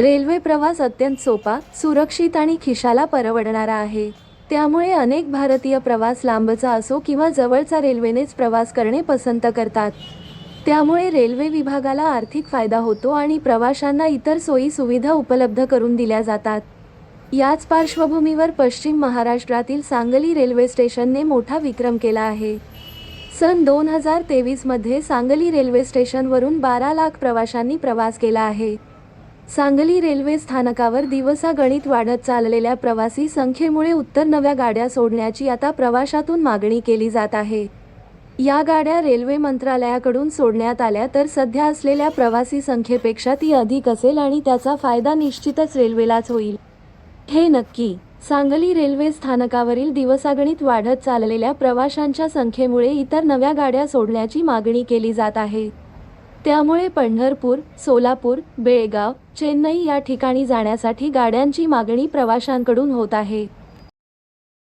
Railway प्रवास अत्यंत सोपा सुरक्षित आणि खिशाला परवडणारा आहे. त्यामुळे अनेक भारतीय प्रवास लांबचा असो किंवा जवळचा रेल्वेनेच प्रवास करणे पसंत करतात. त्यामुळे रेल्वे विभागाला आर्थिक फायदा होतो आणि प्रवाशांना इतर सोयी सुविधा उपलब्ध करून दिल्या जातात. याच पार्श्वभूमीवर पश्चिम महाराष्ट्रातील सांगली रेल्वे स्टेशनने मोठा विक्रम केला आहे. सन दोन हजार तेवीसमध्ये सांगली रेल्वे स्टेशनवरून बारा लाख प्रवाशांनी प्रवास केला आहे. सांगली रेल्वे स्थानकावर दिवसागणित वाढत चाललेल्या प्रवासी संख्येमुळे उत्तर नव्या गाड्या सोडण्याची आता प्रवाशातून मागणी केली जात आहे. या गाड्या रेल्वे मंत्रालयाकडून सोडण्यात आल्या तर सध्या असलेल्या प्रवासी संख्येपेक्षा ती अधिक असेल आणि त्याचा फायदा निश्चितच रेल्वेलाच होईल. हे नक्की. सांगली रेल्वे स्थानकावरील दिवसागणित वाढत चाललेल्या प्रवाशांच्या संख्येमुळे इतर नव्या गाड्या सोडण्याची मागणी केली जात आहे. त्यामुळे पंढरपूर सोलापूर बेळगाव चेन्नई या ठिकाणी जाण्यासाठी गाड्यांची मागणी प्रवाशांकडून होत आहे.